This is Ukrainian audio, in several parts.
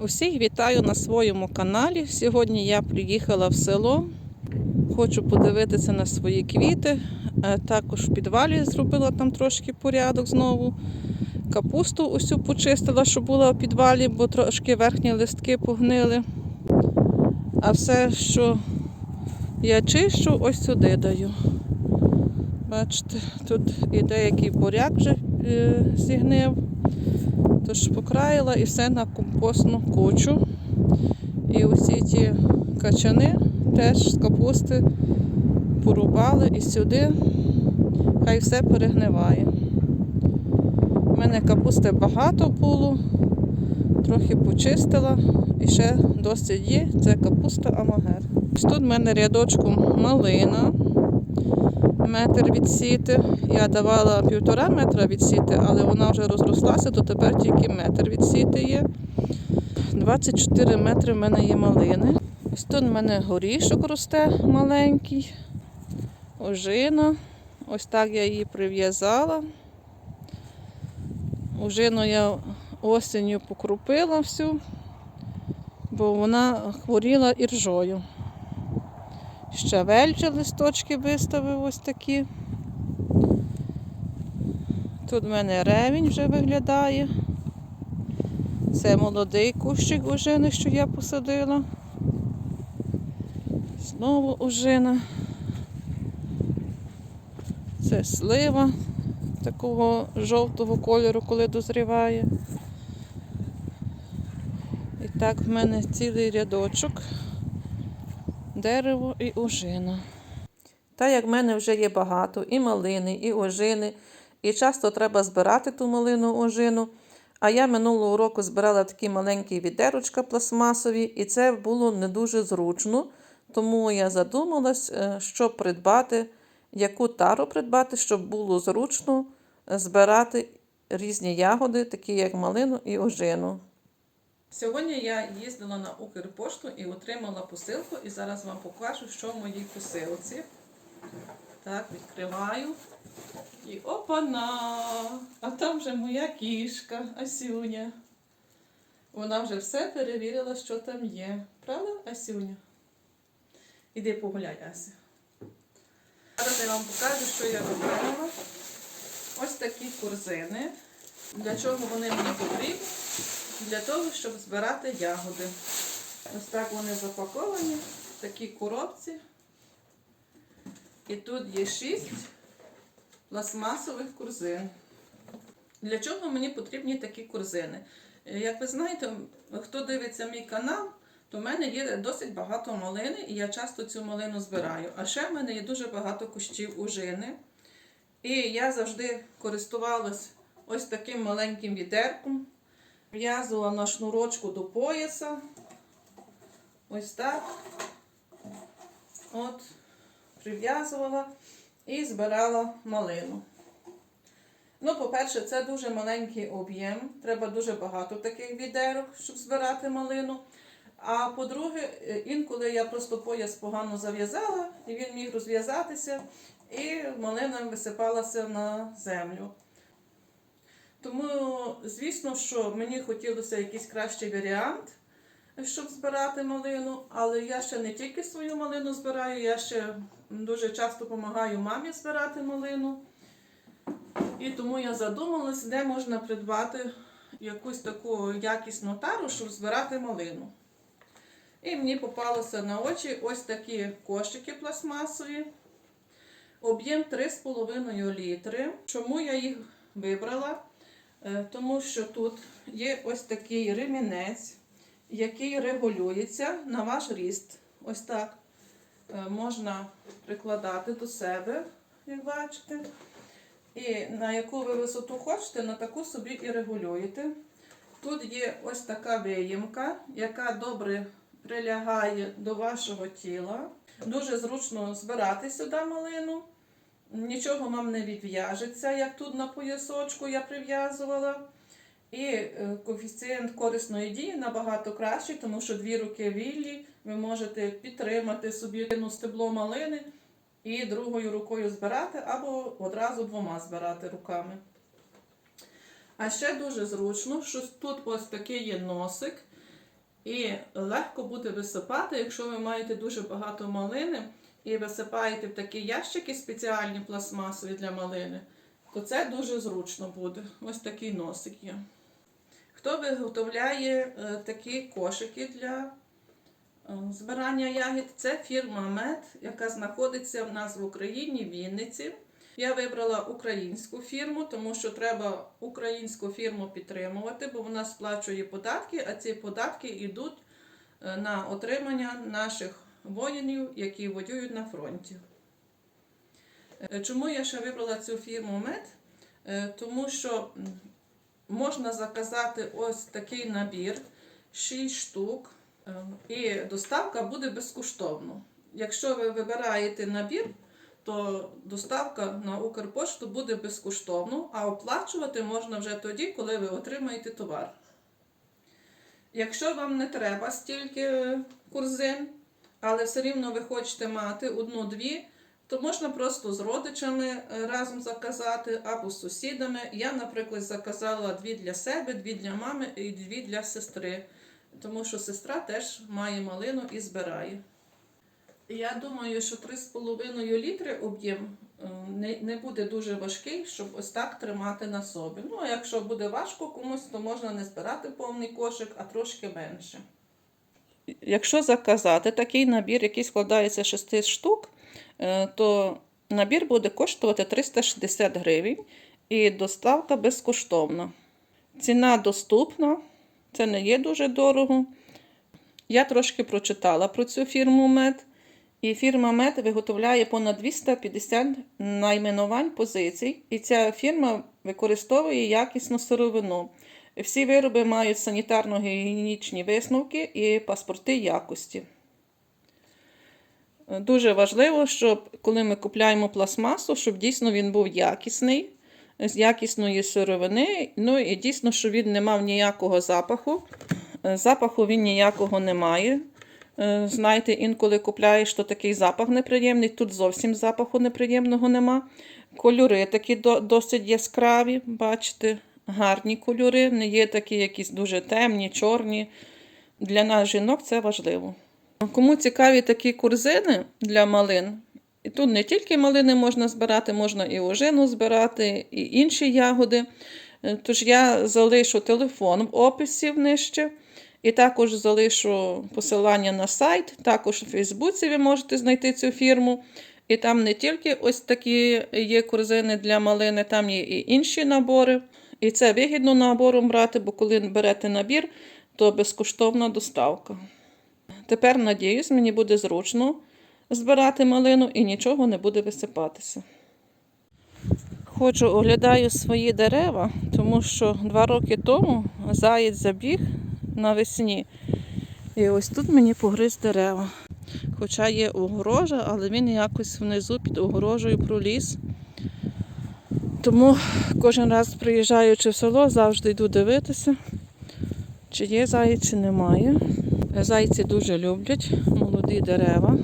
Усіх вітаю на своєму каналі. Сьогодні я приїхала в село. Хочу подивитися на свої квіти. Е, Також в підвалі зробила там трошки порядок знову. Капусту усю почистила, що була в підвалі, бо трошки верхні листки погнили. А все, що я чищу, ось сюди даю. Бачите, тут і деякий буряк вже е, зігнив. Тож покраїла і все на компостну кучу. І усі ті качани теж з капусти порубали і сюди хай все перегниває. У мене капусти багато було, трохи почистила і ще досить є. Це капуста амагер. Тут в мене рядочком малина. Метр відсіти. Я давала півтора метра відсіти, але вона вже розрослася, то тепер тільки метр відсіти є. 24 метри в мене є малини. Ось тут в мене горішок росте маленький, ожина. Ось так я її прив'язала. Ожину я осінню покрупила всю, бо вона хворіла іржою. Щавель же листочки виставив ось такі. Тут в мене ревінь вже виглядає. Це молодий кущик ожини, що я посадила. Знову ожина. Це слива такого жовтого кольору, коли дозріває. І так в мене цілий рядочок дерево і ожина. Та як в мене вже є багато і малини, і ожини, і часто треба збирати ту малину ожину. А я минулого року збирала такі маленькі відерочка пластмасові, і це було не дуже зручно. Тому я задумалась, е, що придбати, яку тару придбати, щоб було зручно е, збирати різні ягоди, такі як малину і ожину. Сьогодні я їздила на Укрпошту і отримала посилку, і зараз вам покажу, що в моїй посилці. Так, відкриваю. І опана! А там вже моя кішка, Асюня. Вона вже все перевірила, що там є. Правда, Асюня? Іди погуляй, Ася. Зараз я вам покажу, що я отримала. Ось такі корзини. Для чого вони мені потрібні? Для того, щоб збирати ягоди. Ось так вони запаковані в такій коробці. І тут є шість пластмасових корзин. Для чого мені потрібні такі корзини? Е, Як ви знаєте, хто дивиться мій канал, то в мене є досить багато малини, і я часто цю малину збираю. А ще в мене є дуже багато кущів ужини. І я завжди користувалась ось таким маленьким відерком. В'язувала на шнурочку до пояса. Ось так. От, прив'язувала і збирала малину. Ну, по-перше, це дуже маленький об'єм. Треба дуже багато таких відерок, щоб збирати малину. А по-друге, е, інколи я просто пояс погано зав'язала, і він міг розв'язатися, і малина висипалася на землю. Тому, звісно, що мені хотілося якийсь кращий варіант, щоб збирати малину, але я ще не тільки свою малину збираю, я ще дуже часто допомагаю мамі збирати малину. І тому я задумалась, де можна придбати якусь таку якісну тару, щоб збирати малину. І мені попалося на очі ось такі кошики пластмасові. Об'єм 3,5 літри. Чому я їх вибрала? Е, Тому що тут є ось такий ремінець, який регулюється на ваш ріст. Ось так е, можна прикладати до себе, як бачите. І на яку ви висоту хочете, на таку собі і регулюєте. Тут є ось така виїмка, яка добре прилягає до вашого тіла. Дуже зручно збирати сюди малину. Нічого вам не відв'яжеться, як тут на поясочку я прив'язувала. І е, коефіцієнт корисної дії набагато кращий, тому що дві руки вільні, ви можете підтримати собі стебло малини і другою рукою збирати, або одразу двома збирати руками. А ще дуже зручно, що тут ось такий є носик, І легко буде висипати, якщо ви маєте дуже багато малини і висипаєте в такі ящики спеціальні пластмасові для малини, то це дуже зручно буде. Ось такий носик є. Хто виготовляє е, такі кошики для е, збирання ягід? Це фірма Мед, яка знаходиться в нас в Україні, в Вінниці. Я вибрала українську фірму, тому що треба українську фірму підтримувати, бо вона сплачує податки, а ці податки йдуть е, на отримання наших воїнів, які воюють на фронті. Е, Чому я ще вибрала цю фірму Мед? Е, Тому що можна заказати ось такий набір 6 штук, е, і доставка буде безкоштовно. Якщо ви вибираєте набір, то доставка на Укрпошту буде безкоштовно, а оплачувати можна вже тоді, коли ви отримаєте товар. Якщо вам не треба стільки курзин, але все рівно ви хочете мати одну-дві, то можна просто з родичами е, разом заказати або з сусідами. Я, наприклад, заказала дві для себе, дві для мами і дві для сестри, тому що сестра теж має малину і збирає. Я думаю, що 3,5 літри об'єм е, не, не буде дуже важкий, щоб ось так тримати на собі. Ну, а якщо буде важко комусь, то можна не збирати повний кошик, а трошки менше. Якщо заказати такий набір, який складається з 6 штук, е, то набір буде коштувати 360 гривень і доставка безкоштовна. Ціна доступна, це не є дуже дорого. Я трошки прочитала про цю фірму Мед. І фірма Мед виготовляє понад 250 найменувань позицій, і ця фірма використовує якісну сировину. Всі вироби мають санітарно-гігієнічні висновки і паспорти якості. Дуже важливо, щоб коли ми купляємо пластмасу, щоб дійсно він був якісний, з якісної сировини. Ну і дійсно, щоб він не мав ніякого запаху. Запаху він ніякого не має. Знаєте, інколи купляєш, то такий запах неприємний. Тут зовсім запаху неприємного нема. Кольори такі досить яскраві, бачите, гарні кольори, не є такі якісь дуже темні, чорні. Для нас, жінок, це важливо. Кому цікаві такі курзини для малин, і тут не тільки малини можна збирати, можна і ожину збирати, і інші ягоди. Е, Тож я залишу телефон в описі нижче. І також залишу посилання на сайт. Також у Фейсбуці ви можете знайти цю фірму. І там не тільки ось такі є корзини для малини, там є і інші набори. І це вигідно набором брати, бо коли берете набір, то безкоштовна доставка. Тепер, надіюсь, мені буде зручно збирати малину і нічого не буде висипатися. Ходжу, оглядаю свої дерева, тому що два роки тому заєць забіг навесні. І ось тут мені погриз дерева. Хоча є огорожа, але він якось внизу під огорожею проліз. Тому кожен раз приїжджаючи в село, завжди йду дивитися, чи є заєць, чи немає. Зайці дуже люблять молоді дерева.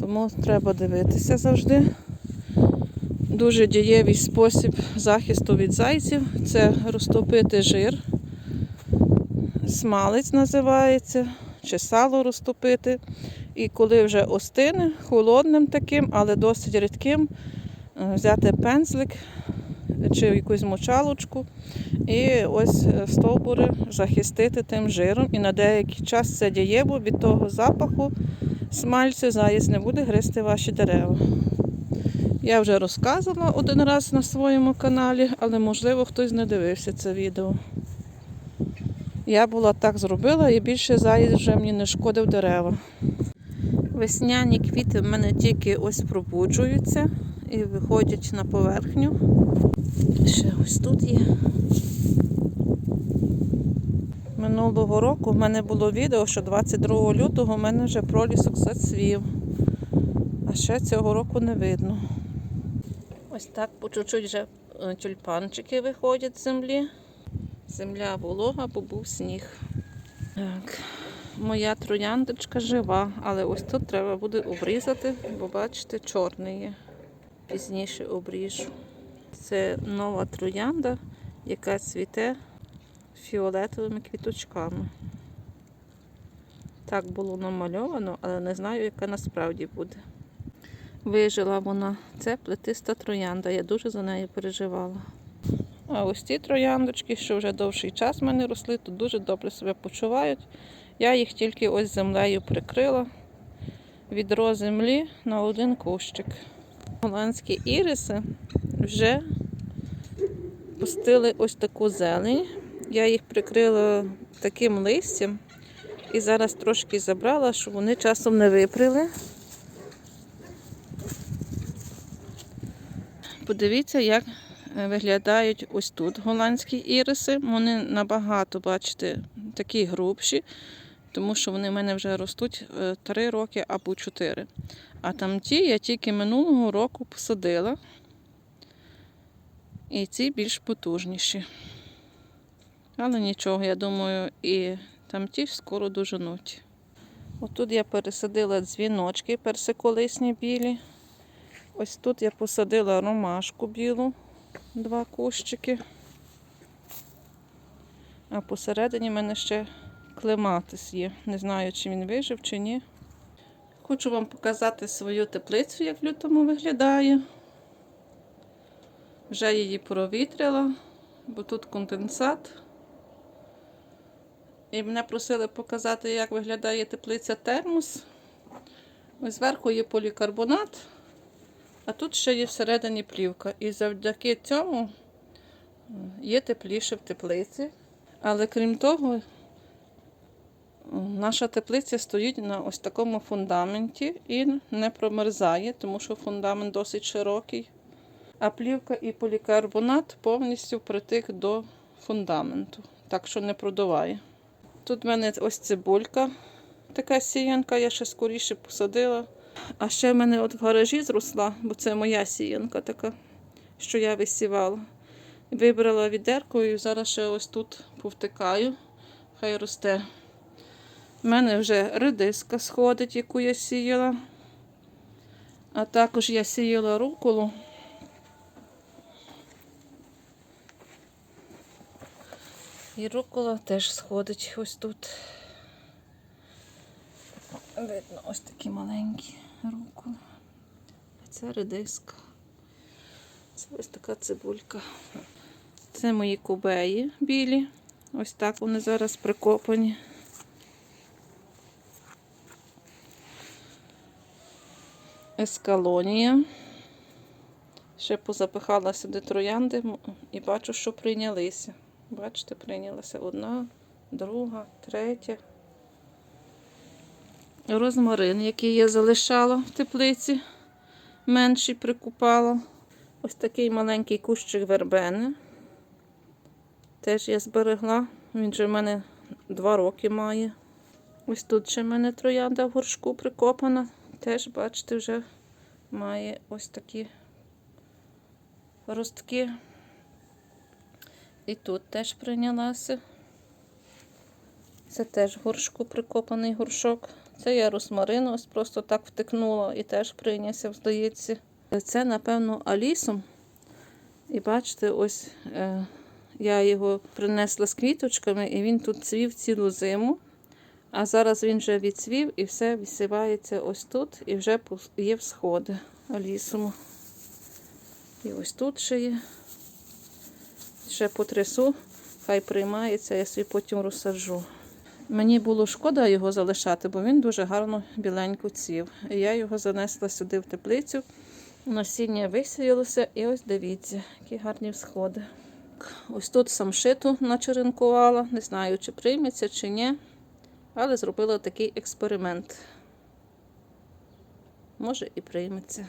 Тому треба дивитися завжди. Дуже дієвий спосіб захисту від зайців це розтопити жир. Смалець називається, чи сало розтопити. І коли вже остине, холодним таким, але досить рідким, взяти пензлик чи якусь мочалочку і ось е, стовбури захистити тим жиром. І на деякий час це дієво від того запаху смальцю заєць не буде гризти ваші дерева. Я вже розказувала один раз на своєму каналі, але можливо хтось не дивився це відео. Я була так зробила і більше заєць вже мені не шкодив дерева. Весняні квіти в мене тільки ось пробуджуються і виходять на поверхню. Ще ось тут є. Минулого року в мене було відео, що 22 лютого в мене вже пролісок зацвів. А ще цього року не видно. Ось так по чуть-чуть вже е, тюльпанчики виходять з землі. Земля волога, бо був сніг. Так. Моя трояндочка жива, але ось тут треба буде обрізати, бо бачите, чорний є. Пізніше обріжу. Це нова троянда, яка цвіте фіолетовими квіточками. Так було намальовано, але не знаю, яка насправді буде. Вижила вона. Це плетиста троянда. Я дуже за нею переживала. А ось ці трояндочки, що вже довший час в мене росли, то дуже добре себе почувають. Я їх тільки ось землею прикрила. Відро землі на один кущик. Голландські іриси вже пустили ось таку зелень. Я їх прикрила таким листям і зараз трошки забрала, щоб вони часом не випріли. Подивіться, як е, виглядають ось тут голландські іриси. Вони набагато, бачите, такі грубші, тому що вони в мене вже ростуть 3 роки або 4. А там ті я тільки минулого року посадила. І ці більш потужніші. Але нічого, я думаю, і там ті скоро доженуть. Отут я пересадила дзвіночки персиколисні білі. Ось тут я посадила ромашку білу, два кущики. А посередині в мене ще клематис є. Не знаю, чи він вижив, чи ні. Хочу вам показати свою теплицю, як в лютому виглядає. Вже її провітряла, бо тут конденсат. І мене просили показати, як виглядає теплиця термос. Ось зверху є полікарбонат, а тут ще є всередині плівка. І завдяки цьому є тепліше в теплиці. Але крім того, наша теплиця стоїть на ось такому фундаменті і не промерзає, тому що фундамент досить широкий. А плівка і полікарбонат повністю притик до фундаменту, так що не продуває. Тут в мене ось цибулька, така сіянка, я ще скоріше посадила. А ще в мене от в гаражі зросла, бо це моя сіянка така, що я висівала. Вибрала відерку і зараз ще ось тут повтикаю, хай росте. У мене вже редиска сходить, яку я сіяла. А також я сіяла руколу. І рукола теж сходить ось тут. Видно, ось такі маленькі руколи. А це редиска. Це ось така цибулька. Це мої кубеї білі. Ось так вони зараз прикопані. Ескалонія. Ще позапихала сюди троянди і бачу, що прийнялися. Бачите, прийнялася одна, друга, третя. Розмарин, який я залишала в теплиці, менший прикупала. Ось такий маленький кущик вербени. Теж я зберегла. Він вже в мене два роки має. Ось тут ще в мене троянда в горшку прикопана. Теж, бачите, вже має ось такі ростки. І тут теж прийнялася. Це теж горшку прикопаний горшок. Це я розмарину ось просто так втикнула і теж прийнявся, здається. Це, напевно, алісом. І бачите, ось е, я його принесла з квіточками, і він тут цвів цілу зиму. А зараз він вже відцвів і все висівається ось тут, і вже є всходи алісому. І ось тут ще є. Ще потрясу, хай приймається, я собі потім розсаджу. Мені було шкода його залишати, бо він дуже гарно біленько ців. Я його занесла сюди в теплицю. Насіння висіялося, і ось дивіться, які гарні всходи. Ось тут самшиту начеренкувала. Не знаю, чи прийметься, чи ні. Але зробила такий експеримент. Може і прийметься.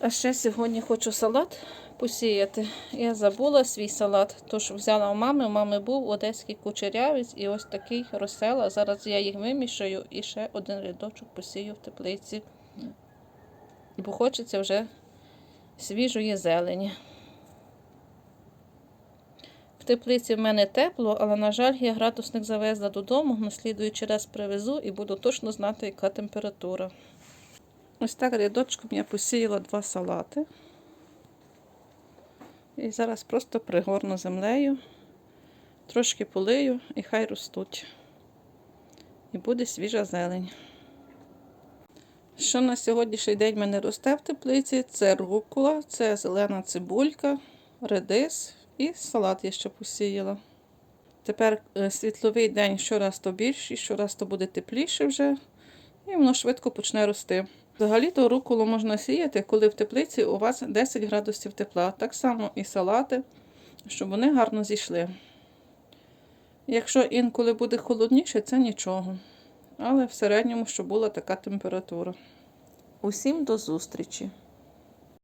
А ще сьогодні хочу салат посіяти. Я забула свій салат, тож взяла у мами. У мами був одеський кучерявець і ось такий розсела. Зараз я їх вимішаю і ще один рядочок посію в теплиці. Бо хочеться вже свіжої зелені. В теплиці в мене тепло, але, на жаль, я градусник завезла додому, наслідуючи раз привезу і буду точно знати, яка температура. Ось так рядочком я посіяла два салати. І зараз просто пригорну землею, Трошки полию і хай ростуть. І буде свіжа зелень. Що на сьогоднішній день в мене росте в теплиці? Це рукола, це зелена цибулька, редис і салат я ще посіяла. Тепер е, світловий день щораз то більший, щораз то буде тепліше вже, і воно швидко почне рости. Взагалі-то руколу можна сіяти, коли в теплиці у вас 10 градусів тепла. Так само і салати, щоб вони гарно зійшли. Якщо інколи буде холодніше, це нічого. Але в середньому, щоб була така температура. Усім до зустрічі!